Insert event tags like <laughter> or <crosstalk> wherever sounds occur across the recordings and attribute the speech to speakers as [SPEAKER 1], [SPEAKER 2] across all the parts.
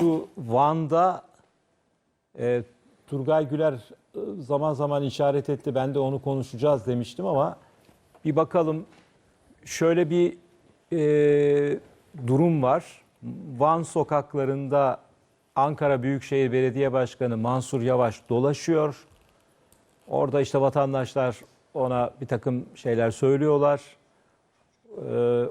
[SPEAKER 1] şu Van'da e, Turgay Güler e, zaman zaman işaret etti. Ben de onu konuşacağız demiştim ama bir bakalım şöyle bir e, durum var. Van sokaklarında Ankara Büyükşehir Belediye Başkanı Mansur Yavaş dolaşıyor. Orada işte vatandaşlar ona bir takım şeyler söylüyorlar. Ee,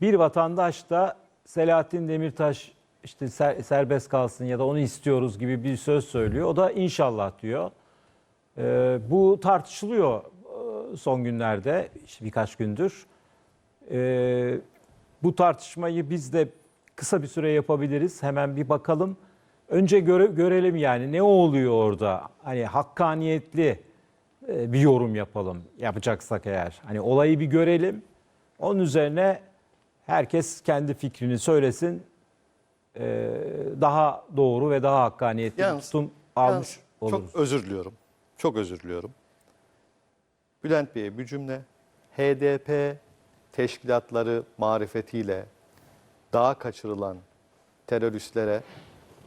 [SPEAKER 1] bir vatandaş da Selahattin Demirtaş işte ser- serbest kalsın ya da onu istiyoruz gibi bir söz söylüyor. O da inşallah diyor. Ee, bu tartışılıyor e, son günlerde, işte birkaç gündür. Ee, bu tartışmayı biz de kısa bir süre yapabiliriz. Hemen bir bakalım. Önce göre, görelim yani ne oluyor orada? Hani hakkaniyetli e, bir yorum yapalım yapacaksak eğer. Hani olayı bir görelim. Onun üzerine herkes kendi fikrini söylesin. Ee, daha doğru ve daha hakkaniyetli bir
[SPEAKER 2] Yalnız-
[SPEAKER 1] tutum almış
[SPEAKER 2] Yalnız
[SPEAKER 1] oluruz.
[SPEAKER 2] Çok özür diliyorum. Çok özür diliyorum. Bülent Bey'e bir cümle. HDP teşkilatları marifetiyle daha kaçırılan teröristlere,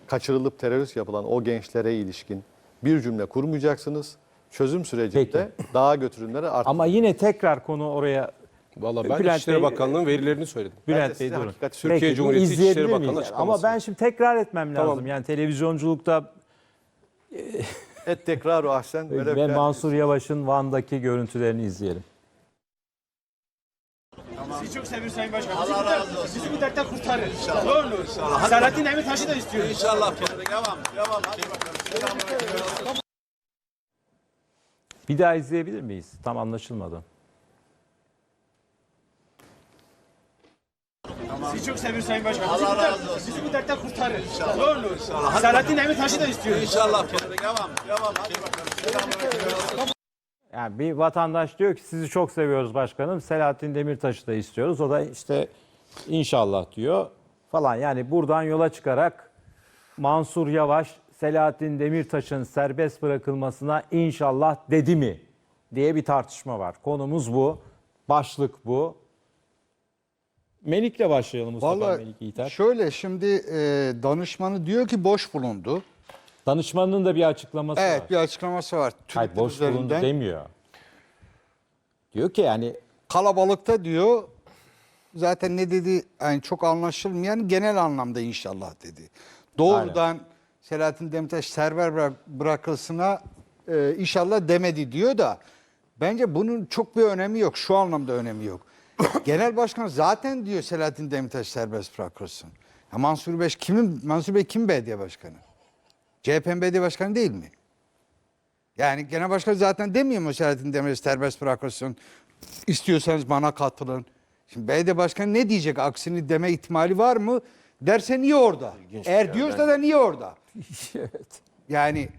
[SPEAKER 2] kaçırılıp terörist yapılan o gençlere ilişkin bir cümle kurmayacaksınız. Çözüm sürecinde daha götürünleri artık.
[SPEAKER 1] Ama yine tekrar konu oraya
[SPEAKER 3] Valla ben
[SPEAKER 1] Bülent
[SPEAKER 3] İçişleri
[SPEAKER 1] Bey-
[SPEAKER 3] Bakanlığı'nın verilerini söyledim.
[SPEAKER 1] Bülent Bey
[SPEAKER 2] size
[SPEAKER 1] durun.
[SPEAKER 2] hakikati
[SPEAKER 3] Türkiye
[SPEAKER 1] Peki,
[SPEAKER 3] Cumhuriyeti İçişleri
[SPEAKER 1] izleyebilir miyiz?
[SPEAKER 3] açıklaması.
[SPEAKER 1] Ama ben şimdi tekrar etmem lazım.
[SPEAKER 3] Tamam.
[SPEAKER 1] Yani televizyonculukta
[SPEAKER 2] Et tekrar o ahsen. böyle
[SPEAKER 1] ve
[SPEAKER 2] bir-
[SPEAKER 1] Mansur Yavaş'ın Van'daki görüntülerini izleyelim.
[SPEAKER 4] Sizi çok seviyoruz Sayın Başkan. Allah razı olsun. Bizi bu dertten kurtarın. Ne olur. Selahattin Demirtaş'ı da istiyoruz.
[SPEAKER 5] İnşallah. Devam. Devam. Hadi bakalım.
[SPEAKER 1] Bir daha izleyebilir miyiz? Tam anlaşılmadı.
[SPEAKER 4] Sizi çok seviyoruz Sayın Başkan. Allah razı olsun. Bizi bu dertten kurtarın. Ne olur. Selahattin Demirtaş'ı da istiyoruz.
[SPEAKER 5] İnşallah. Devam. Devam. Hadi bakalım.
[SPEAKER 1] Yani bir vatandaş diyor ki sizi çok seviyoruz başkanım. Selahattin Demirtaş'ı da istiyoruz. O da işte inşallah diyor falan. Yani buradan yola çıkarak Mansur Yavaş Selahattin Demirtaş'ın serbest bırakılmasına inşallah dedi mi diye bir tartışma var. Konumuz bu. Başlık bu. Melik'le başlayalım Mustafa
[SPEAKER 6] Vallahi
[SPEAKER 1] Melik Yiğiter.
[SPEAKER 6] şöyle şimdi e, danışmanı diyor ki boş bulundu.
[SPEAKER 1] Danışmanının da bir açıklaması
[SPEAKER 6] Evet
[SPEAKER 1] var.
[SPEAKER 6] bir açıklaması var.
[SPEAKER 1] Hayır
[SPEAKER 6] Twitter
[SPEAKER 1] boş bulundu demiyor. Diyor ki yani
[SPEAKER 6] Kalabalıkta diyor zaten ne dedi yani çok anlaşılmayan genel anlamda inşallah dedi. Doğrudan Selahattin Demirtaş server bırak, bırakılsına e, inşallah demedi diyor da bence bunun çok bir önemi yok. Şu anlamda önemi yok. Genel başkan zaten diyor Selahattin Demirtaş serbest bırakılsın. Ya Mansur Bey kimin Mansur Bey kim belediye başkanı? CHP'nin belediye başkanı değil mi? Yani genel başkan zaten demiyor mu Selahattin Demirtaş serbest bırakılsın. İstiyorsanız bana katılın. Şimdi belediye başkanı ne diyecek? Aksini deme ihtimali var mı? Derse niye orada? Eğer diyorsa da niye orada? <laughs>
[SPEAKER 1] evet.
[SPEAKER 6] Yani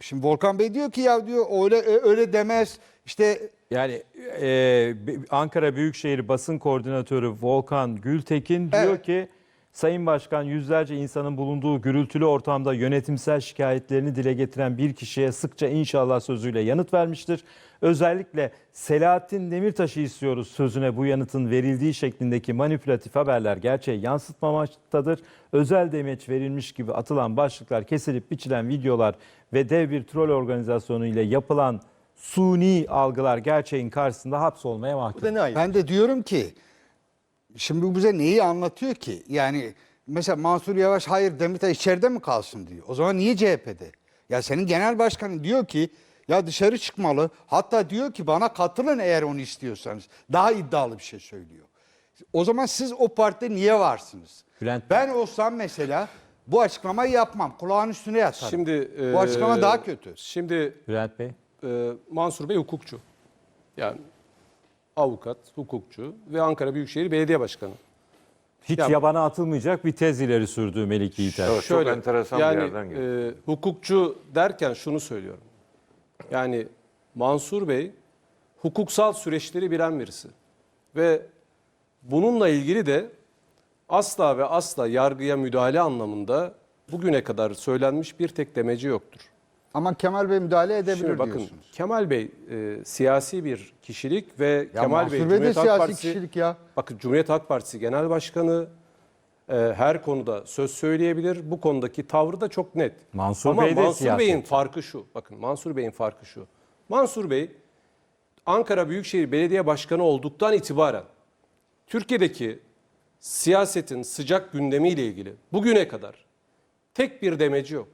[SPEAKER 6] şimdi Volkan Bey diyor ki ya diyor öyle öyle demez. İşte
[SPEAKER 1] Yani e, Ankara Büyükşehir Basın Koordinatörü Volkan Gültekin diyor
[SPEAKER 6] Evet.
[SPEAKER 1] ki Sayın Başkan yüzlerce insanın bulunduğu gürültülü ortamda yönetimsel şikayetlerini dile getiren bir kişiye sıkça inşallah sözüyle yanıt vermiştir. Özellikle Selahattin Demirtaş'ı istiyoruz sözüne bu yanıtın verildiği şeklindeki manipülatif haberler gerçeği yansıtmamaktadır. Özel demeç verilmiş gibi atılan başlıklar, kesilip biçilen videolar ve dev bir troll organizasyonu ile yapılan suni algılar gerçeğin karşısında hapsolmaya
[SPEAKER 2] Bu
[SPEAKER 1] mahkum.
[SPEAKER 2] da ne ayıp?
[SPEAKER 6] ben de diyorum ki şimdi bu bize neyi anlatıyor ki? Yani mesela Mansur Yavaş hayır Demirtaş içeride mi kalsın diyor. O zaman niye CHP'de? Ya senin genel başkanın diyor ki ya dışarı çıkmalı. Hatta diyor ki bana katılın eğer onu istiyorsanız. Daha iddialı bir şey söylüyor. O zaman siz o partide niye varsınız?
[SPEAKER 1] Bülent
[SPEAKER 6] ben olsam mesela bu açıklamayı yapmam. Kulağın üstüne yatarım.
[SPEAKER 3] Şimdi
[SPEAKER 6] bu
[SPEAKER 3] e,
[SPEAKER 6] açıklama daha kötü.
[SPEAKER 3] Şimdi
[SPEAKER 1] Bülent Bey.
[SPEAKER 3] E, Mansur Bey hukukçu. Yani avukat, hukukçu ve Ankara Büyükşehir Belediye Başkanı.
[SPEAKER 1] Hiç
[SPEAKER 3] Ya-
[SPEAKER 1] yabana atılmayacak bir tez ileri sürdü Melik Yiğiter.
[SPEAKER 7] Evet, çok enteresan bir
[SPEAKER 3] yani,
[SPEAKER 7] yerden geliyor.
[SPEAKER 3] e, hukukçu derken şunu söylüyorum. Yani Mansur Bey hukuksal süreçleri bilen birisi. Ve bununla ilgili de asla ve asla yargıya müdahale anlamında bugüne kadar söylenmiş bir tek demeci yoktur.
[SPEAKER 6] Ama Kemal Bey müdahale edebilir
[SPEAKER 3] Şimdi bakın
[SPEAKER 6] diyorsunuz.
[SPEAKER 3] Kemal Bey e, siyasi bir kişilik ve
[SPEAKER 6] Ya
[SPEAKER 3] Kemal
[SPEAKER 6] Mansur
[SPEAKER 3] Bey
[SPEAKER 6] Bey de
[SPEAKER 3] Cumhuriyet Halk
[SPEAKER 6] siyasi
[SPEAKER 3] Partisi
[SPEAKER 6] kişilik ya.
[SPEAKER 3] Bakın Cumhuriyet Halk Partisi Genel Başkanı e, her konuda söz söyleyebilir. Bu konudaki tavrı da çok net.
[SPEAKER 1] Mansur
[SPEAKER 3] Ama
[SPEAKER 1] Bey de
[SPEAKER 3] Mansur
[SPEAKER 1] siyasetçi.
[SPEAKER 3] Bey'in farkı şu. Bakın Mansur Bey'in farkı şu. Mansur Bey Ankara Büyükşehir Belediye Başkanı olduktan itibaren Türkiye'deki siyasetin sıcak gündemiyle ilgili bugüne kadar tek bir demeci yok.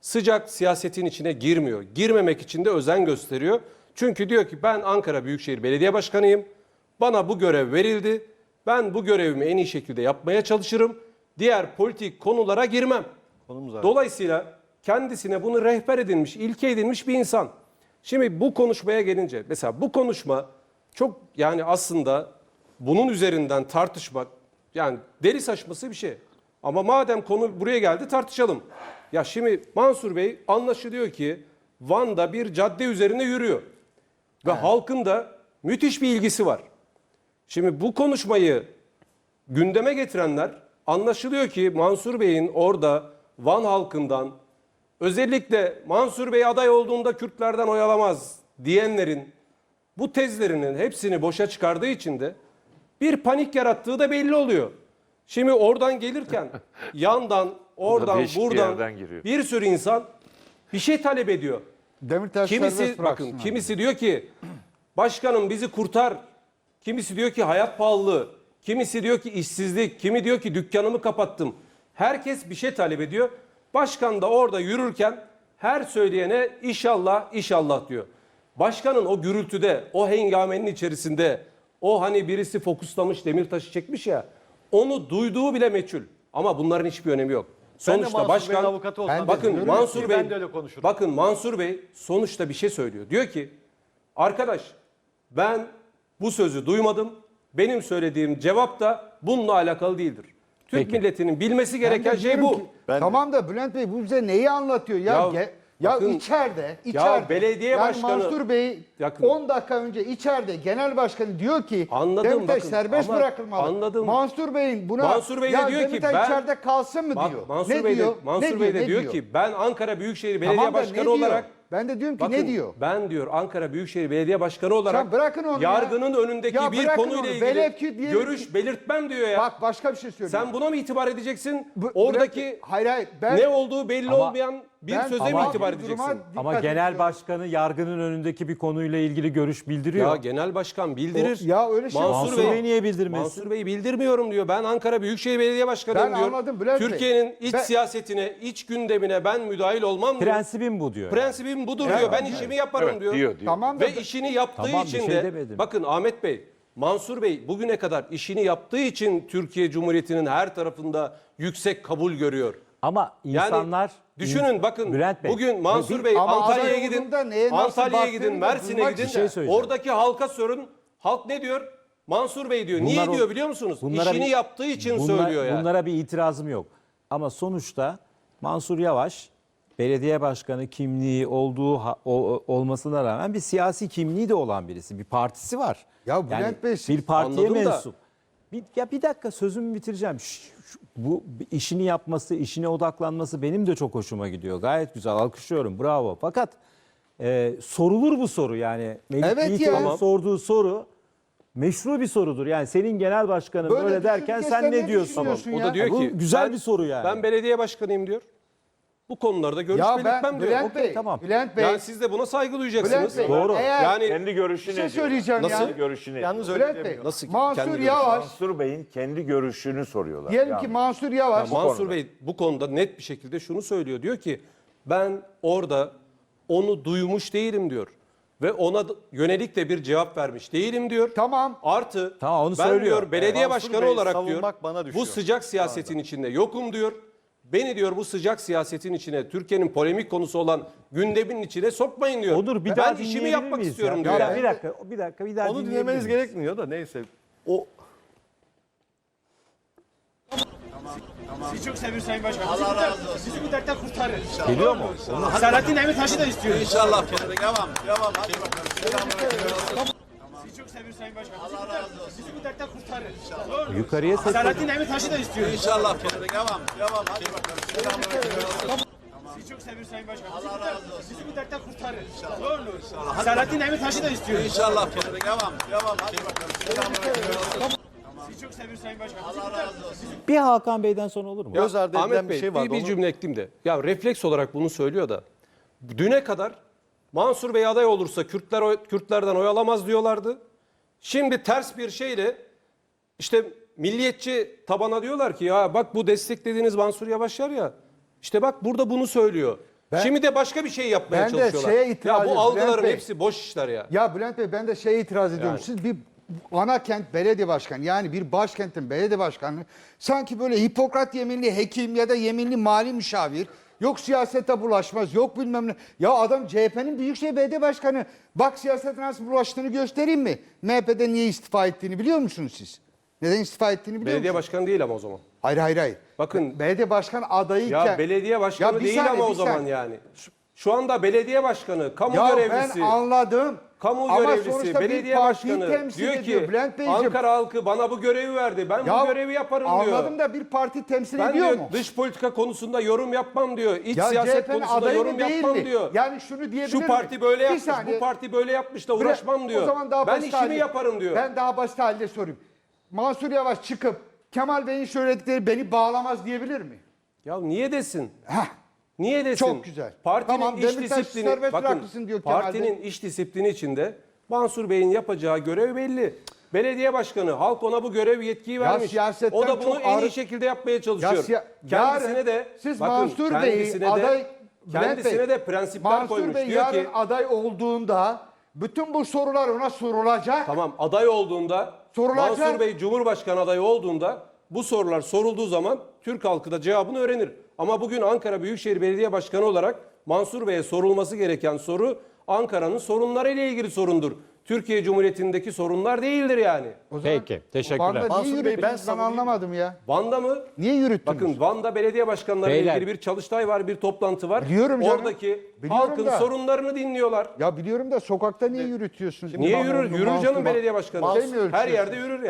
[SPEAKER 3] Sıcak siyasetin içine girmiyor. Girmemek için de özen gösteriyor. Çünkü diyor ki ben Ankara Büyükşehir Belediye Başkanıyım. Bana bu görev verildi. Ben bu görevimi en iyi şekilde yapmaya çalışırım. Diğer politik konulara girmem. Dolayısıyla kendisine bunu rehber edilmiş, ilke edilmiş bir insan. Şimdi bu konuşmaya gelince mesela bu konuşma çok yani aslında bunun üzerinden tartışmak yani deli saçması bir şey. Ama madem konu buraya geldi tartışalım. Ya şimdi Mansur Bey anlaşılıyor ki Van'da bir cadde üzerine yürüyor. Ve halkın da müthiş bir ilgisi var. Şimdi bu konuşmayı gündeme getirenler anlaşılıyor ki Mansur Bey'in orada Van halkından özellikle Mansur Bey aday olduğunda Kürtlerden oy alamaz diyenlerin bu tezlerinin hepsini boşa çıkardığı için de bir panik yarattığı da belli oluyor. Şimdi oradan gelirken <laughs> yandan oradan
[SPEAKER 7] bir
[SPEAKER 3] buradan
[SPEAKER 7] giriyor.
[SPEAKER 3] bir sürü insan bir şey talep ediyor.
[SPEAKER 6] Demirtaş
[SPEAKER 3] Kimisi bakın
[SPEAKER 6] bıraksın.
[SPEAKER 3] kimisi diyor ki başkanım bizi kurtar. Kimisi diyor ki hayat pahalılığı. Kimisi diyor ki işsizlik. Kimi diyor ki dükkanımı kapattım. Herkes bir şey talep ediyor. Başkan da orada yürürken her söyleyene inşallah inşallah diyor. Başkanın o gürültüde, o hengamenin içerisinde o hani birisi fokuslamış Demirtaş'ı çekmiş ya onu duyduğu bile meçhul. Ama bunların hiçbir önemi yok. Sonuçta
[SPEAKER 2] Mansur
[SPEAKER 3] başkan
[SPEAKER 2] Bey'in avukatı olsam
[SPEAKER 6] Ben de
[SPEAKER 3] bakın Mansur Bey
[SPEAKER 2] ben de öyle konuşurum.
[SPEAKER 3] Bakın Mansur Bey sonuçta bir şey söylüyor. Diyor ki arkadaş ben bu sözü duymadım. Benim söylediğim cevap da bununla alakalı değildir. Türk
[SPEAKER 1] Peki.
[SPEAKER 3] milletinin bilmesi gereken şey bu.
[SPEAKER 6] ki,
[SPEAKER 2] Ben de.
[SPEAKER 6] tamam da Bülent Bey bu bize neyi anlatıyor? Ya
[SPEAKER 3] Ya
[SPEAKER 6] ya, ya
[SPEAKER 3] bakın-
[SPEAKER 6] içeride, içeride.
[SPEAKER 3] belediye
[SPEAKER 6] yani
[SPEAKER 3] başkanı-
[SPEAKER 6] Mansur Bey
[SPEAKER 3] Yakın.
[SPEAKER 6] 10 dakika önce içeride genel başkanı diyor ki
[SPEAKER 3] Anladım,
[SPEAKER 6] Demirtaş
[SPEAKER 3] bakın,
[SPEAKER 6] serbest
[SPEAKER 3] ama
[SPEAKER 6] bırakılmalı.
[SPEAKER 3] anladım.
[SPEAKER 6] Mansur Bey'in buna
[SPEAKER 3] Mansur Bey de
[SPEAKER 6] ya
[SPEAKER 3] diyor ki
[SPEAKER 6] Demirtaş
[SPEAKER 3] ben-
[SPEAKER 6] içeride kalsın mı
[SPEAKER 3] Bak,
[SPEAKER 6] diyor.
[SPEAKER 3] Mansur
[SPEAKER 6] ne
[SPEAKER 3] Bey
[SPEAKER 6] diyor?
[SPEAKER 3] de, Mansur
[SPEAKER 6] ne
[SPEAKER 3] Bey de
[SPEAKER 6] ne
[SPEAKER 3] diyor, ki ben Ankara Büyükşehir Belediye
[SPEAKER 6] Tamam
[SPEAKER 3] Başkanı
[SPEAKER 6] diyor?
[SPEAKER 3] olarak
[SPEAKER 6] Ben de diyorum ki
[SPEAKER 3] Bakın,
[SPEAKER 6] ne diyor?
[SPEAKER 3] Ben diyor Ankara Büyükşehir Belediye Başkanı olarak
[SPEAKER 6] Sen bırakın onu ya.
[SPEAKER 3] yargının önündeki
[SPEAKER 6] Ya
[SPEAKER 3] bir konuyla
[SPEAKER 6] onu.
[SPEAKER 3] ilgili
[SPEAKER 6] Velev ki diyelim
[SPEAKER 3] görüş
[SPEAKER 6] ki-
[SPEAKER 3] belirtmem diyor ya.
[SPEAKER 6] Bak başka bir şey söylüyorum.
[SPEAKER 3] Sen buna mı itibar edeceksin? Oradaki
[SPEAKER 6] hayır hayır ben
[SPEAKER 3] ne olduğu belli
[SPEAKER 1] Ama-
[SPEAKER 3] olmayan bir
[SPEAKER 6] ben
[SPEAKER 3] söze mi itibar edeceksin?
[SPEAKER 1] Ama genel
[SPEAKER 6] ediyorum.
[SPEAKER 1] başkanı yargının önündeki bir konuyla ilgili görüş bildiriyor.
[SPEAKER 3] Ya genel başkan bildirir.
[SPEAKER 6] O- ya öyle şey-
[SPEAKER 1] Mansur Bey niye bildirmesin?
[SPEAKER 3] Mansur Bey bildirmiyorum diyor. Ben Ankara Büyükşehir Belediye Başkanıyım
[SPEAKER 6] Ben
[SPEAKER 3] diyor.
[SPEAKER 6] anladım Bülent Bey.
[SPEAKER 3] Türkiye'nin iç
[SPEAKER 6] Ben-
[SPEAKER 3] siyasetine, iç gündemine ben müdahil olmam diyor.
[SPEAKER 1] Prensibim bu diyor.
[SPEAKER 3] Prensibim budur diyor. Ben işimi yaparım
[SPEAKER 7] Evet,
[SPEAKER 3] diyor.
[SPEAKER 7] diyor, diyor.
[SPEAKER 6] Tamam da
[SPEAKER 3] Ve işini yaptığı
[SPEAKER 1] Tamam, bir
[SPEAKER 3] için
[SPEAKER 1] şey
[SPEAKER 3] de
[SPEAKER 1] demedim.
[SPEAKER 3] bakın Ahmet Bey, Mansur Bey bugüne kadar işini yaptığı için Türkiye Cumhuriyeti'nin her tarafında yüksek kabul görüyor.
[SPEAKER 1] Ama
[SPEAKER 3] Yani
[SPEAKER 1] insanlar
[SPEAKER 3] düşünün bakın
[SPEAKER 1] Bülent Bey,
[SPEAKER 3] bugün Mansur Bey Antalya'ya gidin. Antalya'ya
[SPEAKER 6] baktığını
[SPEAKER 3] gidin, Mersin'e gidin.
[SPEAKER 1] Şey.
[SPEAKER 3] Oradaki halka sorun. Halk ne diyor? Mansur Bey diyor. Niye
[SPEAKER 1] Bunlar-
[SPEAKER 3] diyor biliyor musunuz? İşini
[SPEAKER 1] bir-
[SPEAKER 3] yaptığı için
[SPEAKER 1] bunlar-
[SPEAKER 3] söylüyor yani.
[SPEAKER 1] Bunlara bir itirazım yok. Ama sonuçta Mansur Yavaş belediye başkanı kimliği olduğu o- olmasına rağmen bir siyasi kimliği de olan birisi. Bir partisi var.
[SPEAKER 6] Ya Bülent Bey, siz-
[SPEAKER 1] bir partiye
[SPEAKER 3] Anladım da-
[SPEAKER 1] mensup. Bir, ya bir dakika sözümü bitireceğim. Ş- ş- bu işini yapması, işine odaklanması benim de çok hoşuma gidiyor. Gayet güzel alkışlıyorum. Bravo. Fakat e, sorulur bu soru yani. Melih
[SPEAKER 6] Evet
[SPEAKER 1] Yiğitoğlu'nun
[SPEAKER 6] ya.
[SPEAKER 1] Sorduğu soru meşru bir sorudur. Yani senin genel başkanın
[SPEAKER 6] Böyle
[SPEAKER 1] böyle, derken
[SPEAKER 6] düşünürken
[SPEAKER 1] sen
[SPEAKER 6] ne
[SPEAKER 1] ne diyorsun?
[SPEAKER 6] düşünüyorsun
[SPEAKER 3] O
[SPEAKER 6] ya?
[SPEAKER 3] da diyor
[SPEAKER 1] Bu
[SPEAKER 3] ki
[SPEAKER 1] güzel
[SPEAKER 3] ben-
[SPEAKER 1] bir soru yani.
[SPEAKER 3] Ben belediye başkanıyım diyor. Bu konularda görüş
[SPEAKER 6] Ya
[SPEAKER 3] belirtmem
[SPEAKER 6] ben
[SPEAKER 3] diyor.
[SPEAKER 6] Bülent Bey,
[SPEAKER 1] tamam.
[SPEAKER 6] Bülent Bey,
[SPEAKER 3] Yani siz de buna saygı
[SPEAKER 6] Bülent
[SPEAKER 3] duyacaksınız.
[SPEAKER 6] Bey,
[SPEAKER 1] Doğru.
[SPEAKER 6] eğer
[SPEAKER 3] Yani
[SPEAKER 7] Kendi görüşü ne
[SPEAKER 6] şey söyleyeceğim
[SPEAKER 3] Nasıl?
[SPEAKER 6] ya.
[SPEAKER 7] Kendi görüşü ne
[SPEAKER 2] Yalnız öyle
[SPEAKER 6] Bülent Bey,
[SPEAKER 2] demiyor.
[SPEAKER 3] Nasıl
[SPEAKER 6] Mansur
[SPEAKER 3] kendi
[SPEAKER 6] Yavaş,
[SPEAKER 7] Mansur Bey'in kendi görüşünü soruyorlar.
[SPEAKER 6] diyelim
[SPEAKER 7] Yani.
[SPEAKER 6] ki Mansur Yavaş,
[SPEAKER 3] Mansur
[SPEAKER 7] konuda.
[SPEAKER 3] Bey bu konuda net bir şekilde şunu söylüyor. Diyor ki ben orada onu duymuş değilim diyor. Ve ona yönelik de bir cevap vermiş değilim diyor.
[SPEAKER 6] Tamam.
[SPEAKER 3] Artı
[SPEAKER 1] Tamam, onu
[SPEAKER 3] ben
[SPEAKER 1] söylüyor.
[SPEAKER 3] diyor belediye
[SPEAKER 2] Mansur
[SPEAKER 3] başkanı
[SPEAKER 2] Bey'i
[SPEAKER 3] olarak diyor
[SPEAKER 2] bana
[SPEAKER 3] bu sıcak siyasetin içinde yokum diyor. Beni diyor bu sıcak siyasetin içine Türkiye'nin polemik konusu olan gündemin içine sokmayın diyor.
[SPEAKER 1] Odur bir
[SPEAKER 3] ben
[SPEAKER 1] daha
[SPEAKER 3] işimi yapmak
[SPEAKER 1] miyiz
[SPEAKER 3] istiyorum
[SPEAKER 1] ya?
[SPEAKER 3] diyor. Yani.
[SPEAKER 1] dakika, bir dakika, bir dakika, bir daha
[SPEAKER 2] Onu dinlemeniz
[SPEAKER 1] miyiz?
[SPEAKER 2] gerekmiyor da neyse. O
[SPEAKER 4] Sizi çok seviyor Sayın Başkan. Allah razı olsun. Sizi bu dertten kurtarır.
[SPEAKER 1] Geliyor mu?
[SPEAKER 4] Selahattin Demirtaş'ı da istiyor.
[SPEAKER 5] İnşallah. Devam. Devam. Hadi bakalım.
[SPEAKER 4] Sizi çok seviyor Sayın Başkan. Allah razı olsun. Sizi bu dertten kurtarır. Ne olur.
[SPEAKER 1] Yukarıya ses
[SPEAKER 4] Selahattin Demirtaş'ı da istiyor.
[SPEAKER 5] İnşallah. Devam. Devam. Hadi bakalım.
[SPEAKER 4] Sizi çok seviyor Sayın Başkan. Allah razı olsun. Sizi bu dertten kurtarır. Ne olur. Selahattin Demirtaş'ı da istiyor.
[SPEAKER 5] İnşallah. Devam. Devam. Hadi bakalım.
[SPEAKER 4] Sizi çok seviyoruz Sayın Başkan. Allah razı olsun.
[SPEAKER 1] Bir Hakan Bey'den sonra olur mu?
[SPEAKER 3] Ya,
[SPEAKER 2] ardı
[SPEAKER 3] Ahmet
[SPEAKER 2] edilen bir
[SPEAKER 3] Bey,
[SPEAKER 2] şey vardı,
[SPEAKER 3] Bir, bir cümle ekleyeyim de. Ya refleks olarak bunu söylüyor da. Düne kadar Mansur Bey aday olursa Kürtler Kürtlerden oy alamaz diyorlardı. Şimdi ters bir şeyle işte milliyetçi tabana diyorlar ki ya bak bu desteklediğiniz Mansur Yavaş var ya. İşte bak burada bunu söylüyor.
[SPEAKER 6] Ben-
[SPEAKER 3] Şimdi de başka bir şey yapmaya
[SPEAKER 6] Ben de
[SPEAKER 3] çalışıyorlar.
[SPEAKER 6] şeye itiraz
[SPEAKER 3] ya bu algıların
[SPEAKER 6] Bey.
[SPEAKER 3] hepsi boş işler ya.
[SPEAKER 6] Ya Bülent Bey ben de şeye itiraz ediyorum.
[SPEAKER 3] Yani.
[SPEAKER 6] Siz bir ana kent belediye başkanı yani bir başkentin belediye başkanı sanki böyle Hipokrat yeminli hekim ya da yeminli mali müşavir yok siyasete bulaşmaz yok bilmem ne. Ya adam CHP'nin Büyükşehir Belediye Başkanı bak siyasete nasıl bulaştığını göstereyim mi? MHP'de niye istifa ettiğini biliyor musunuz siz? Neden istifa ettiğini biliyor
[SPEAKER 3] Belediye
[SPEAKER 6] musunuz?
[SPEAKER 3] başkanı değil ama o zaman.
[SPEAKER 6] Hayır hayır hayır.
[SPEAKER 3] Bakın
[SPEAKER 6] Belediye başkan adayıyken.
[SPEAKER 3] ya belediye başkanı
[SPEAKER 6] Ya bir
[SPEAKER 3] değil
[SPEAKER 6] saniye,
[SPEAKER 3] ama o
[SPEAKER 6] bir
[SPEAKER 3] zaman
[SPEAKER 6] saniye.
[SPEAKER 3] yani. Şu, şu anda belediye başkanı, kamu
[SPEAKER 6] Ya
[SPEAKER 3] görevlisi.
[SPEAKER 6] ben anladım.
[SPEAKER 3] Kamu
[SPEAKER 6] Ama
[SPEAKER 3] görevlisi,
[SPEAKER 6] sonuçta bir
[SPEAKER 3] belediye
[SPEAKER 6] partiyi
[SPEAKER 3] başkanı
[SPEAKER 6] temsil
[SPEAKER 3] diyor
[SPEAKER 6] ediyor
[SPEAKER 3] ki
[SPEAKER 6] Bülent Beyciğim.
[SPEAKER 3] Ankara halkı bana bu görevi verdi. Ben
[SPEAKER 6] Ya
[SPEAKER 3] bu görevi yaparım diyor.
[SPEAKER 6] Anladım da bir parti temsil
[SPEAKER 3] ben
[SPEAKER 6] ediyor
[SPEAKER 3] diyor
[SPEAKER 6] mu?
[SPEAKER 3] dış politika konusunda yorum yapmam diyor. İç
[SPEAKER 6] Ya
[SPEAKER 3] siyaset
[SPEAKER 6] CHP'nin
[SPEAKER 3] konusunda
[SPEAKER 6] adayı
[SPEAKER 3] yorum
[SPEAKER 6] değil
[SPEAKER 3] yapmam
[SPEAKER 6] mi?
[SPEAKER 3] diyor.
[SPEAKER 6] Yani şunu diyebilir
[SPEAKER 3] Şu parti böyle yapmış, bu parti böyle yapmış da
[SPEAKER 6] Bre-
[SPEAKER 3] uğraşmam diyor.
[SPEAKER 6] O zaman daha
[SPEAKER 3] ben
[SPEAKER 6] basit
[SPEAKER 3] işimi
[SPEAKER 6] halde-
[SPEAKER 3] yaparım diyor.
[SPEAKER 6] Ben daha basit halde sorayım. Mansur Yavaş çıkıp Kemal Bey'in söyledikleri beni bağlamaz diyebilir mi?
[SPEAKER 3] Ya niye desin?
[SPEAKER 6] Heh.
[SPEAKER 3] Niye desin?
[SPEAKER 6] Çok güzel.
[SPEAKER 3] Partinin
[SPEAKER 6] Tamam,
[SPEAKER 3] iş
[SPEAKER 6] Demirtaş
[SPEAKER 3] disiplini, bakın
[SPEAKER 6] diyor
[SPEAKER 3] partinin iş disiplini içinde Mansur Bey'in yapacağı görev belli. Belediye başkanı halk ona bu görev yetkiyi vermiş. o da bunu en iyi şekilde yapmaya çalışıyor.
[SPEAKER 6] Ya
[SPEAKER 3] kendisine de
[SPEAKER 6] siz
[SPEAKER 3] bakın,
[SPEAKER 6] Mansur Bey'i
[SPEAKER 3] kendisine
[SPEAKER 6] aday
[SPEAKER 3] kendisine
[SPEAKER 6] Bey,
[SPEAKER 3] de prensipler
[SPEAKER 6] Mansur
[SPEAKER 3] koymuş.
[SPEAKER 6] Bey
[SPEAKER 3] diyor
[SPEAKER 6] yarın
[SPEAKER 3] ki
[SPEAKER 6] aday olduğunda bütün bu sorular ona sorulacak.
[SPEAKER 3] Tamam aday olduğunda
[SPEAKER 6] Sorulacak.
[SPEAKER 3] Mansur Bey Cumhurbaşkanı adayı olduğunda bu sorular sorulduğu zaman Türk halkı da cevabını öğrenir. Ama bugün Ankara Büyükşehir Belediye Başkanı olarak Mansur Bey'e sorulması gereken soru Ankara'nın sorunları ile ilgili sorundur. Türkiye Cumhuriyeti'ndeki sorunlar değildir yani.
[SPEAKER 6] O zaman
[SPEAKER 1] Peki, teşekkürler.
[SPEAKER 6] Van'da niye
[SPEAKER 2] Mansur Bey, ben
[SPEAKER 6] yürüttünüz ben
[SPEAKER 2] savunayım.
[SPEAKER 6] anlamadım ya.
[SPEAKER 3] Van'da mı?
[SPEAKER 6] Niye yürüttünüz?
[SPEAKER 3] Bakın Van'da belediye başkanları ile
[SPEAKER 1] Beyler.
[SPEAKER 3] ilgili bir çalıştay var, bir toplantı var.
[SPEAKER 6] Biliyorum canım.
[SPEAKER 3] Oradaki
[SPEAKER 6] Biliyorum
[SPEAKER 3] halkın
[SPEAKER 6] da.
[SPEAKER 3] sorunlarını dinliyorlar.
[SPEAKER 6] Ya biliyorum da sokakta niye yürütüyorsunuz?
[SPEAKER 3] Niye yürür? Yürür
[SPEAKER 6] Mansur
[SPEAKER 3] canım
[SPEAKER 6] Bey?
[SPEAKER 3] belediye başkanı.
[SPEAKER 6] Mi
[SPEAKER 3] Her yerde yürür yani.